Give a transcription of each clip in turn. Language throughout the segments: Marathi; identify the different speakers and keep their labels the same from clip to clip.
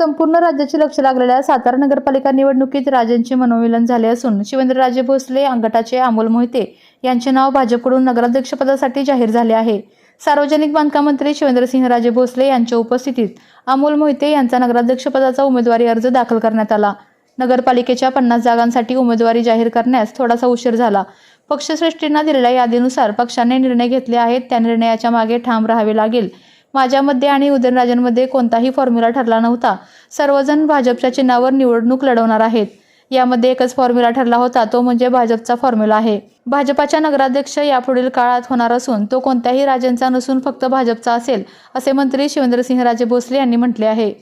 Speaker 1: संपूर्ण राज्याचे लक्ष लागलेल्या सातारा नगरपालिका निवडणुकीत राजांचे मनोमिलन झाले असून शिवेंद्रराजे भोसले अंगटाचे अमोल मोहिते यांचे नाव भाजपकडून नगराध्यक्षपदासाठी जाहीर झाले आहे. सार्वजनिक बांधकाम मंत्री शिवेंद्रसिंहराजे भोसले यांच्या उपस्थितीत अमोल मोहिते यांचा नगराध्यक्षपदाचा उमेदवारी अर्ज दाखल करण्यात आला. नगरपालिकेच्या पन्नास जागांसाठी उमेदवारी जाहीर करण्यास थोडासा उशीर झाला. पक्षश्रेष्ठींना दिलेल्या यादीनुसार पक्षाने निर्णय घेतले आहेत त्या निर्णयाच्या मागे ठाम राहावे लागेल माझ्यामध्ये आणि उदयनराजांमध्ये कोणताही फॉर्म्युला ठरला नव्हता. सर्वजण भाजपच्या चिन्हावर निवडणूक लढवणार आहेत. यामध्ये एकच फॉर्म्युला ठरला होता तो म्हणजे भाजपचा फॉर्म्युला आहे. भाजपाच्या नगराध्यक्ष यापुढील काळात होणार असून तो कोणत्याही राजांचा नसून फक्त भाजपचा असेल असे मंत्री शिवेंद्रसिंहराजे भोसले यांनी म्हटले आहे.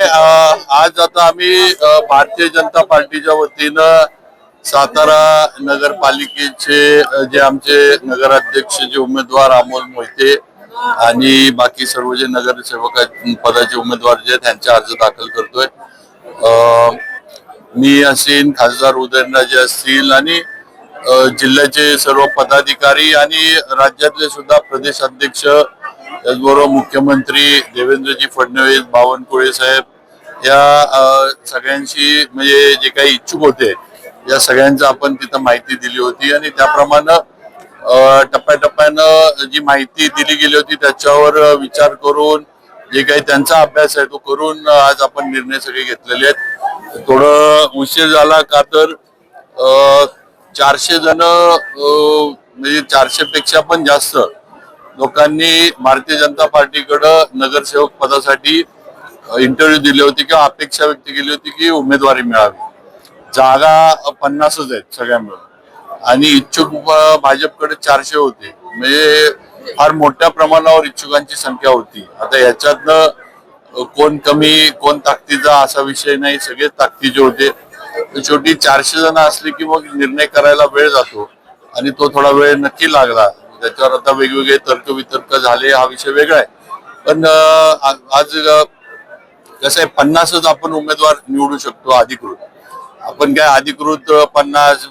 Speaker 2: आज आता आम्ही भारतीय जनता पार्टीच्या वतीनं सातारा नगरपालिकेचे जे आमचे नगराध्यक्ष जे उमेदवार अमोल मोहिते आणि बाकी सर्व जे नगरसेवक पदाचे उमेदवार जे आहेत त्यांचे अर्ज दाखल करतोय. मी असेल खासदार उदयनराजे असतील आणि जिल्ह्याचे सर्व पदाधिकारी आणि राज्यातले सुद्धा प्रदेश अध्यक्ष त्याचबरोबर मुख्यमंत्री देवेंद्रजी फडणवीस बावनकुळे साहेब या सगळ्यांशी म्हणजे जे काही इच्छुक होते या सगळ्यांचं आपण तिथं माहिती दिली होती आणि त्याप्रमाणे टप्प्याटप्प्यानं जी माहिती दिली गेली होती त्याच्यावर विचार करून जे काही त्यांचा अभ्यास आहे तो करून आज आपण निर्णय सगळे घेतलेले आहेत. थोडं उशीर झाला का तर चारशे जण म्हणजे चारशे पेक्षा पण जास्त लोकांनी भारतीय जनता पार्टीकडं नगरसेवक पदासाठी इंटरव्ह्यू दिले होते किंवा अपेक्षा व्यक्त केली होती की उमेदवारी मिळावी. जागा पन्नासच आहेत सगळ्या मिळून आणि इच्छुक भाजपकडे चारशे होते. म्हणजे फार मोठ्या प्रमाणावर इच्छुकांची संख्या होती. आता याच्यातनं कोण कमी कोण ताकदीचा असा विषय नाही. सगळेच ताकदीचे होते. शेवटी चारशे जण असले की मग निर्णय करायला वेळ जातो. आणि तो थोडा वेळ नक्की लागला. त्याच्यावर आता वेगवेगळे तर्क वितर्क झाले हा विषय वेगळा आहे. पण आज कसं आहे पन्नासच आपण उमेदवार निवडू शकतो अधिकृत. आपण काय अधिकृत पन्नास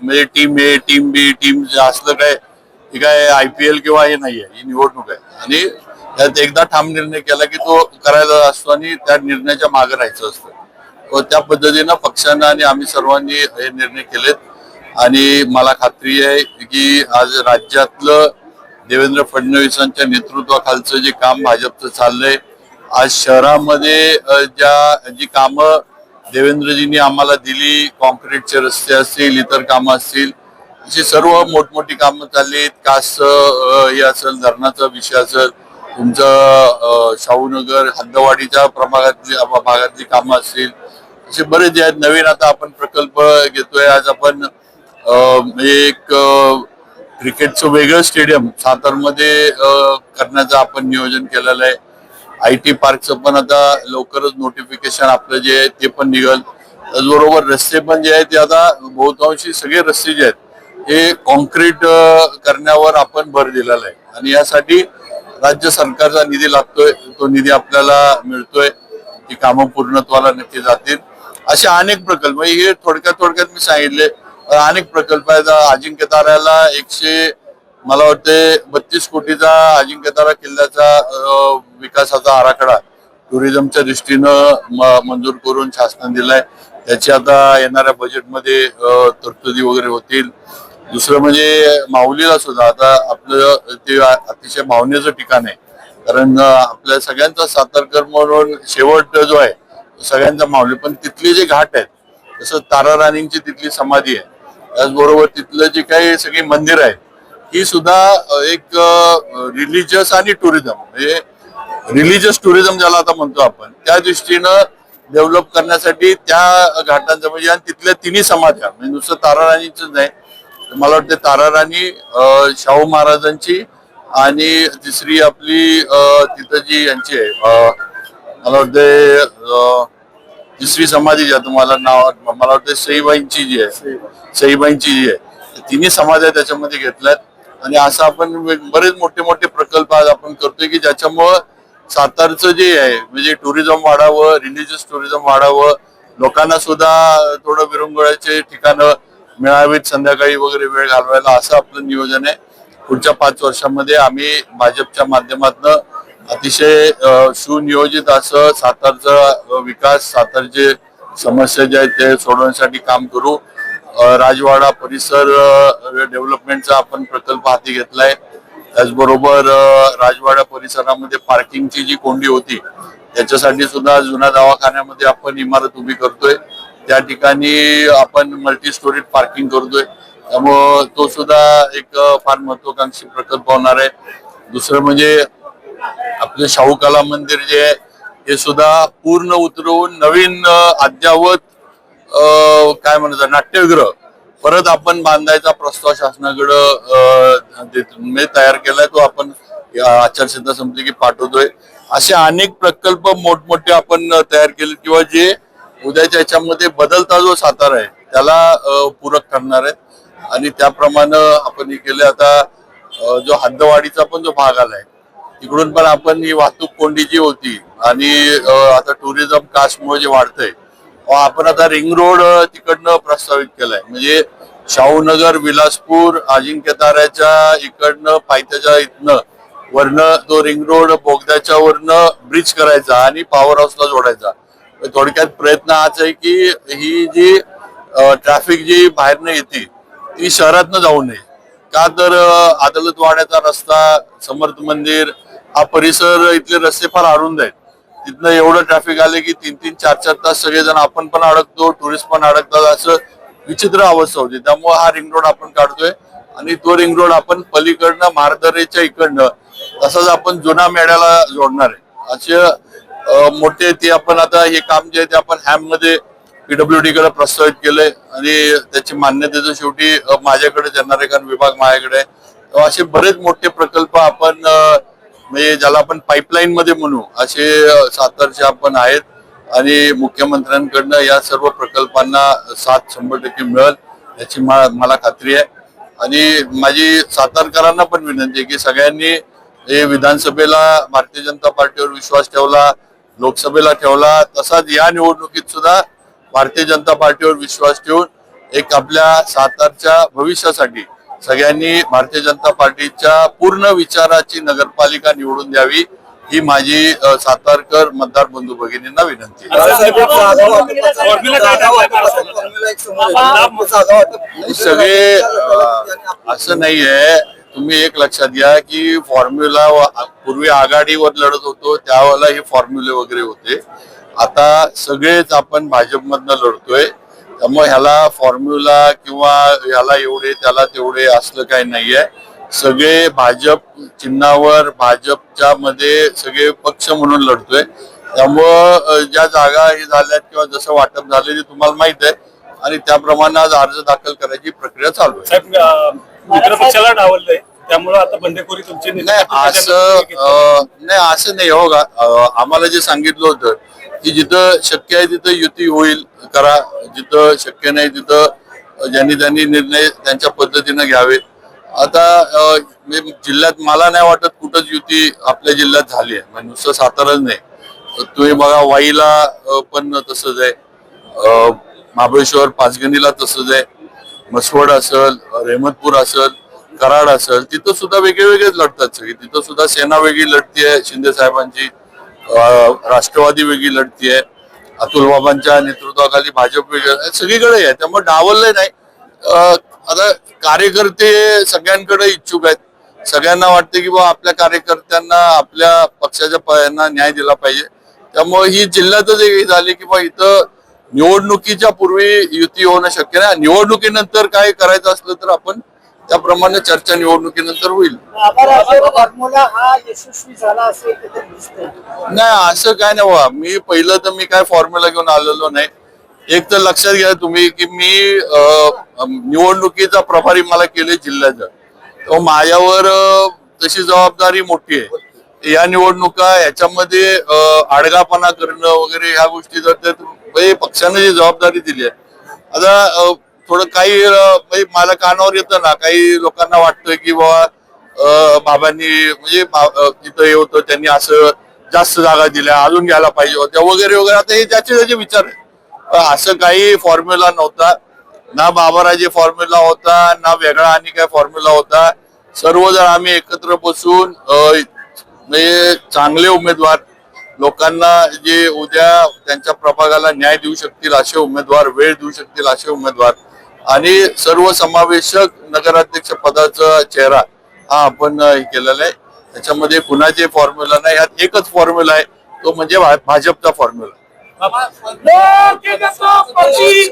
Speaker 2: म्हणजे team A team B team असलं काय ही काय आय पी एल किंवा हे नाही आहे ही निवडणूक आहे. आणि त्यात एकदा ठाम निर्णय केला की तो करायचा असतो आणि त्या निर्णयाच्या मागे राहायचं असतं. व त्या पद्धतीनं पक्षानं आणि आम्ही सर्वांनी हे निर्णय केलेत. आणि मला खात्री आहे की आज राज्यातलं देवेंद्र फडणवीसांच्या नेतृत्वाखालचं जे काम भाजपचं चाललंय आज शहरामध्ये ज्या जी कामं देवेंद्रजींनी आम्हाला दिली कॉन्क्रीटचे रस्ते असतील इतर कामं असतील अशी सर्व मोठमोठी कामं चालली आहेत कासचं हे असेल धरणाचा विषय असेल तुमचं शाहूनगर हद्दवाडीच्या प्रभागातली भागातली कामं असतील असे बरेच जे आहेत. नवीन आता आपण प्रकल्प घेतोय. आज आपण म्हणजे एक क्रिकेटचं वेगळं स्टेडियम सातारमध्ये करण्याचं आपण नियोजन केलेलं आहे. आय टी पार्कचं पण आता लवकरच नोटिफिकेशन आपलं जे आहे ते पण निघल. त्याचबरोबर रस्ते पण जे आहेत ते आता बहुतांशी सगळे रस्ते जे आहेत हे कॉन्क्रीट करण्यावर आपण भर दिलेला आहे. आणि यासाठी राज्य सरकारचा निधी लागतोय. तो निधी आपल्याला मिळतोय. ती कामं पूर्णत्वाला नक्की जातील. असे अनेक प्रकल्प म्हणजे हे थोडक्यात थोडक्यात मी सांगितले. अनेक प्रकल्प आहेत. अजिंक्य ताऱ्याला एकशे मला वाटते बत्तीस कोटीचा अजिंक्यतारा किल्ल्याचा विकासाचा आराखडा टुरिझमच्या दृष्टीनं म- मंजूर करून शासनाने दिलाय. त्याची आता येणाऱ्या बजेटमध्ये तरतुदी वगैरे होतील. दुसरं म्हणजे माऊलीला सुद्धा आता आपलं ते अतिशय भावनेचं ठिकाण आहे. कारण आपल्या सगळ्यांचा सातारकर म्हणून शेवट जो आहे सगळ्यांचा माऊली. पण तिथले जे घाट आहेत तसं तारा राणींची तिथली समाधी आहे. त्याचबरोबर तिथलं जे काही सगळी मंदिर आहेत ही सुद्धा एक रिलिजियस आणि टुरिझम म्हणजे रिलिजियस टुरिझम ज्याला आता म्हणतो आपण त्या दृष्टीनं डेव्हलप करण्यासाठी त्या घाटांचं म्हणजे आणि तिथल्या तिन्ही समाध्या म्हणजे नुसतं ताराराणीच नाही. तर मला वाटतं ताराराणी शाहू महाराजांची आणि तिसरी आपली तिथं जी यांची आहे मला वाटते तिसरी समाधी जी आहे तुम्हाला नाव मला वाटतं सईबाईंची जी आहे सईबाईंची जी आहे तिन्ही समाध्या त्याच्यामध्ये घेतल्यात. आणि असं आपण बरेच मोठे मोठे प्रकल्प आज आपण करतोय की ज्याच्यामुळं सातारचं जे आहे म्हणजे टुरिझम वाढावं रिलिजियस टुरिझम वाढावं लोकांना सुद्धा थोडं विरंगुळ्याचे ठिकाणं मिळावीत संध्याकाळी वगैरे वेळ घालवायला असं आपलं नियोजन आहे. पुढच्या पाच वर्षामध्ये आम्ही भाजपच्या माध्यमातून अतिशय सुनियोजित असं सातारचा विकास सातारचे समस्या ज्या आहेत ते सोडवण्यासाठी काम करू. राजवाडा परिसर डेव्हलपमेंटचा आपण प्रकल्प हाती घेतलाय. त्याचबरोबर राजवाडा परिसरामध्ये पार्किंगची जी कोंडी होती त्याच्यासाठी सुद्धा जुन्या दवाखान्यामध्ये आपण इमारत उभी करतोय. त्या ठिकाणी आपण मल्टी स्टोरीज पार्किंग करतोय. त्यामुळं तो सुद्धा एक फार महत्वाकांक्षी प्रकल्प होणार आहे. दुसरं म्हणजे आपलं शाहू कला मंदिर जे आहे हे सुद्धा पूर्ण उतरवून नवीन अद्यावत काय म्हणतात नाट्यगृह परत आपण बांधायचा प्रस्ताव शासनाकडं म्हणजे तयार केलाय तो आपण आचारसंहिता संपली की पाठवतोय. असे अनेक प्रकल्प मोठमोठे आपण तयार केले किंवा जे उद्याच्या याच्यामध्ये बदलता जो सातारा आहे त्याला पूरक ठरणार आहे आणि त्याप्रमाणे आपण हे केले आता जो हद्दवाडीचा पण जो भाग आलाय तिकडून पण आपण ही वाहतूक कोंडी जी होती आणि आता टुरिझम कास्टमुळे जे वाढतंय आपण आता रिंग रोड तिकडनं प्रस्तावित केलाय. म्हणजे शाहूनगर विलासपूर अजिंक्य ताऱ्याच्या इकडनं पायथ्याच्या इथनं वरनं तो रिंग रोड बोगद्याच्या वरनं ब्रिज करायचा आणि पॉवर हाऊसला जोडायचा. थोडक्यात प्रयत्न हाच आहे की ही जी ट्रॅफिक जी बाहेरनं येते ती शहरातनं जाऊ नये. का तर अदालत वाड्याचा रस्ता समर्थ मंदिर हा परिसर इथले रस्ते फार अरुंद आहेत. तिथनं एवढं ट्रॅफिक आले की तीन तीन चार चार तास सगळेजण आपण पण अडकतो टुरिस्ट पण अडकतात असं विचित्र अवस्था होती. त्यामुळे हा रिंग रोड आपण काढतोय आणि तो रिंग रोड आपण पलीकडनं मारदरेच्या इकडनं तसंच आपण जुना मेळ्याला जोडणार आहे. असे मोठे ते आपण आता हे काम जे आहे ते आपण हॅममध्ये पीडब्ल्यू डी कडे प्रस्तावित केलंय आणि त्याची मान्यतेचं शेवटी माझ्याकडे येणार विभाग माझ्याकडे असे बरेच मोठे प्रकल्प आपण म्हणजे ज्याला आपण पाईपलाईन मध्ये म्हणू असे सातारचे आपण आहेत आणि मुख्यमंत्र्यांकडनं या सर्व प्रकल्पांना साथ शंभर टक्के मिळेल याची मा- मला खात्री आहे. आणि माझी सातारकरांना पण विनंती आहे की सगळ्यांनी हे विधानसभेला भारतीय जनता पार्टीवर विश्वास ठेवला लोकसभेला ठेवला तसाच या निवडणुकीत सुद्धा भारतीय जनता पार्टीवर विश्वास ठेवून एक आपल्या सातारच्या भविष्यासाठी सगळ्यांनी भारतीय जनता पार्टीच्या पूर्ण विचाराची नगरपालिका निवडून द्यावी ही माझी सातारकर मतदार बंधू भगिनींना विनंती सगळे असं नाहीये तुम्ही एक लक्षात घ्या की फॉर्म्युला पूर्वी आघाडीवर लढत होतो त्यावेळेला हे फॉर्म्युले वगैरे होते. आता सगळेच आपण भाजपमधनं लढतोय. त्यामुळे ह्याला फॉर्म्युला किंवा ह्याला एवढे त्याला तेवढे असलं काही नाहीये. सगळे भाजप चिन्हावर भाजपच्या मध्ये सगळे पक्ष म्हणून लढतोय. त्यामुळं ज्या जागा हे झाल्यात किंवा जसं वाटप झालं ते तुम्हाला माहीत आहे. आणि त्याप्रमाणे आज अर्ज दाखल करायची प्रक्रिया चालू आहे.
Speaker 3: मित्र पक्षाला डावललंय. त्यामुळे आता बंडखोरी तुमची
Speaker 2: नाही असं नाही असं नाही हो आम्हाला जे सांगितलं होतं की जिथं शक्य आहे तिथं युती होईल करा. जिथं शक्य नाही तिथं ज्यांनी त्यांनी निर्णय त्यांच्या पद्धतीनं घ्यावे आता म्हणजे जिल्ह्यात मला नाही वाटत कुठंच युती आपल्या जिल्ह्यात झाली आहे. म्हणजे नुसतं साताराच नाही. तुम्ही बघा वाईला पण तसंच आहे. महाबळेश्वर पाचगणीला तसंच आहे. मसवड असेल रेहमतपूर असेल कराड असेल तिथं सुद्धा वेगळे वेगळेच लढतात सगळे. तिथं सुद्धा सेना वेगळी लढतीये शिंदे साहेबांची. राष्ट्रवादी वेगळी लढतीये अतुल बाबांच्या नेतृत्वाखाली भाजप वेगळं सगळीकडे आहे. त्यामुळे डावललंय नाही. आता कार्यकर्ते सगळ्यांकडे इच्छुक आहेत. सगळ्यांना वाटते की बा आपल्या कार्यकर्त्यांना आपल्या पक्षाच्या यांना न्याय दिला पाहिजे. त्यामुळे ही जिल्ह्यातच एक हे झाली की बा इथं निवडणुकीच्या पूर्वी युती होणं शक्य नाही. निवडणुकीनंतर काय करायचं असलं तर आपण त्याप्रमाणे चर्चा निवडणुकीनंतर होईल.
Speaker 4: हा
Speaker 2: नाही असं काय नाही बाबा मी पहिलं तर मी काय फॉर्म्युला घेऊन आलेलो नाही. एक तर लक्षात घ्या तुम्ही की मी निवडणुकीचा प्रभारी मला केले जिल्ह्याचं. तर माझ्यावर तशी जबाबदारी मोठी आहे. या निवडणुका याच्यामध्ये आडगापणा करणं वगैरे ह्या गोष्टी जर ते म्हणजे पक्षाने जी जबाबदारी दिली आहे. आता थोडं काही म्हणजे मला कानावर येतं ना. काही लोकांना वाटतं की बाबा बाबांनी म्हणजे तिथं हे होतं त्यांनी असं जास्त जागा दिल्या अजून घ्यायला पाहिजे होत्या वगैरे वगैरे. आता हे ज्याचे त्याचे विचार असं काही फॉर्म्युला नव्हता. ना बाबाराजे फॉर्म्युला होता ना वेगळा आणि काय फॉर्म्युला होता. सर्वजण आम्ही एकत्र बसून म्हणजे चांगले उमेदवार लोकांना जे उद्या त्यांच्या प्रभागाला न्याय देऊ शकतील असे उमेदवार वेळ देऊ शकतील असे उमेदवार आणि सर्व समावेशक नगराध्यक्ष पदाचा चेहरा हा आपण हे केलेला आहे. त्याच्यामध्ये कुणाचे फॉर्म्युला नाही यात एकच फॉर्म्युला आहे. तो म्हणजे भाजपचा फॉर्म्युला
Speaker 4: जे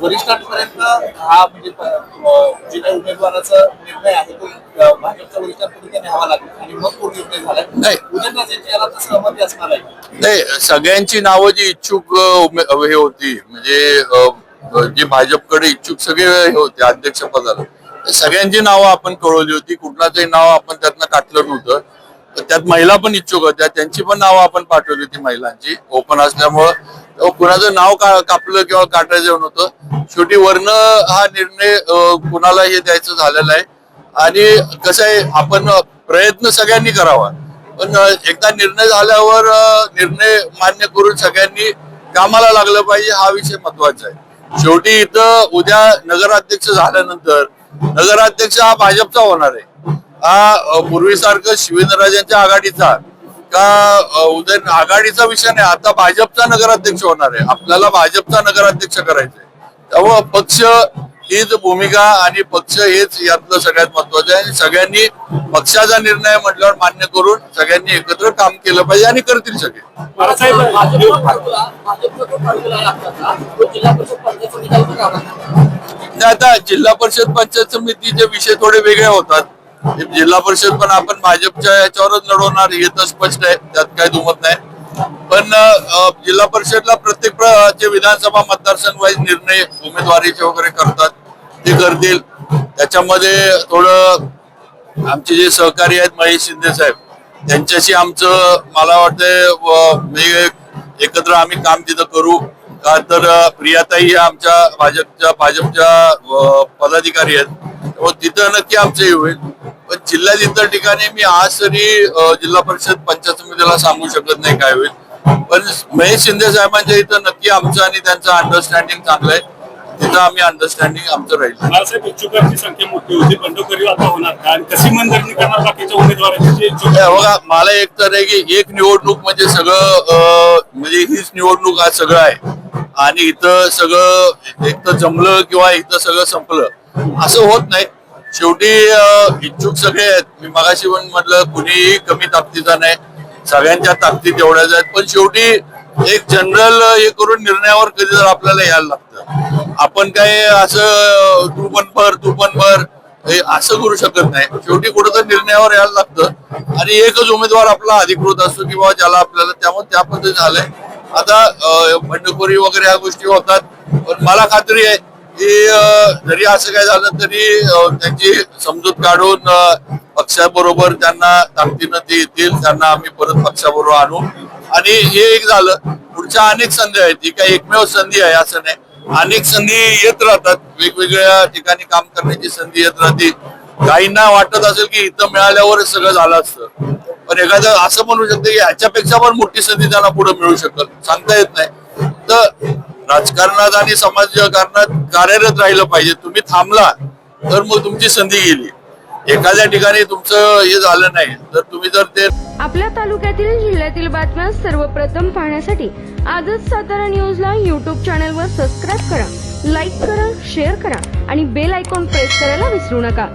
Speaker 4: वरिष्ठांपर्यंत हा म्हणजे प- अं, जे काही उमेदवाराचा निर्णय आहे तो अं, भाजपच्या वरिष्ठांपर्यंत न्यावा लागेल. आणि मग तो निर्णय झालाय
Speaker 2: नाही.
Speaker 4: उदयनराजेंची याला तर सहमती असणार आहे.
Speaker 2: नाही सगळ्यांची नावं जी इच्छुक हे होती म्हणजे जे भाजपकडे इच्छुक सगळे हे होते अध्यक्ष पदाला. सगळ्यांची नावं आपण कळवली होती कुठलाचंही नाव आपण त्यातनं काटलं नव्हतं. त्यात महिला पण इच्छुक होत्या त्यांची पण नावं आपण पाठवली होती महिलांची. ओपन असल्यामुळं कुणाचं नाव का कापलं किंवा काटायचं नव्हतं. शेवटी वर्ण हा निर्णय कुणाला हे द्यायचं झालेला आहे. आणि कसं आहे आपण प्रयत्न सगळ्यांनी करावा. पण एकदा निर्णय झाल्यावर निर्णय मान्य करून सगळ्यांनी कामाला लागलं पाहिजे हा विषय महत्त्वाचा आहे. शेवटी इथं उद्या नगराध्यक्ष झाल्यानंतर नगराध्यक्ष हा भाजपचा होणार आहे. हा पूर्वीसारखं शिवेंद्रराजांच्या आघाडीचा का उदय आघाडीचा विषय नाही आता भाजपचा नगराध्यक्ष होणार आहे. आपल्याला भाजपचा नगराध्यक्ष करायचंय. त्यामुळं पक्ष हीच भूमिका आणि पक्ष हेच यातलं सगळ्यात महत्वाचं आहे. आणि सगळ्यांनी पक्षाचा निर्णय म्हटल्यावर मान्य करून सगळ्यांनी एकत्र काम केलं पाहिजे आणि करतील सगळे. आता जिल्हा परिषद पंचायत समितीचे विषय थोडे वेगळे होतात. जिल्हा परिषद पण आपण भाजपच्या याच्यावरच लढवणार हे तर स्पष्ट आहे. त्यात काही दुमत नाही. त्यांना जिल्हा परिषदला प्रत्येक जे विधानसभा मतदारसंघ वाईज निर्णय उमेदवारीचे वगैरे करतात ते करतील. त्याच्यामध्ये थोडं आमचे जे सहकारी आहेत महेश शिंदे साहेब त्यांच्याशी आमचं मला वाटतंय एकत्र आम्ही काम तिथं करू. का तर प्रियाताई ह्या आमच्या भाजपच्या भाजपच्या पदाधिकारी आहेत. व तिथं नक्की आमचं हे होईल. पण जिल्ह्यात इतर ठिकाणी मी आज तरी जिल्हा परिषद पंचायत समितीला सांगू शकत नाही काय होईल. पण महेश शिंदे साहेबांच्या इथं नक्की आमचं आणि त्यांचं अंडरस्टँडिंग चांगलं आहे. तिथं आम्ही अंडरस्टँडिंग आमचं राहील.
Speaker 3: बाळासाहेब इच्छुकांची संख्या मोठी होती बंडखोरी आता होणार का आणि कशी मनधरणी करणार बाकीच्या उमेदवारांची जे इच्छुक
Speaker 2: हे बघा मला एक तर आहे की एक निवडणूक म्हणजे सगळं अं, म्हणजे हीच निवडणूक आज सगळं आहे. आणि इथं सगळं एक तर जमलं किंवा इथं सगळं संपलं असं होत नाही. शेवटी अं, इच्छुक सगळे आहेत. मी मगाशी पण म्हटलं कुणीही कमी ताकदीचा नाही. सगळ्यांच्या ताकदीत एवढ्याच आहेत पण शेवटी एक जनरल हे करून निर्णयावर कधी जर आपल्याला यायला लागतं. आपण काय असं तू पण भर तू पण भर हे असं करू शकत नाही. शेवटी कुठं तर निर्णयावर यायला लागतं. आणि एकच उमेदवार आपला अधिकृत असतो किंवा ज्याला आपल्याला त्यामुळे त्या पद्धतीने झालंय आता बंडखोरी वगैरे ह्या गोष्टी होतात. पण मला खात्री आहे की जरी असं काय झालं तरी त्यांची समजूत काढून पक्षाबरोबर त्यांना ताकदीनं ते येतील त्यांना आम्ही परत पक्षाबरोबर आणू. आणि हे एक झालं. पुढच्या अनेक संधी आहेत. ही काही एकमेव संधी आहे असं नाही. अनेक संधी येत राहतात. वेगवेगळ्या ठिकाणी काम करण्याची संधी येत राहते. काहींना वाटत असेल की इथं मिळाल्यावर सगळं झालं असतं. पण एखादं असं म्हणू शकतं की ह्याच्यापेक्षा पण मोठी संधी त्यांना पुढे मिळू शकत सांगता येत नाही. तर राजकारणात आणि समाजकारणात कार्यरत राहिलं पाहिजे. तुम्ही थांबला तर मग तुमची संधी गेली. एखाद्या ठिकाणी तुमचं हे झालं नाही तर तुम्ही जर ते
Speaker 5: आपल्या तालुक्यातील जिल्ह्यातील बातम्या सर्वप्रथम पाहण्यासाठी आजच सातारा न्यूजला यूट्यूब चॅनलवर सबस्क्राईब करा लाईक करा शेअर करा आणि बेल आयकॉन प्रेस करायला विसरू नका.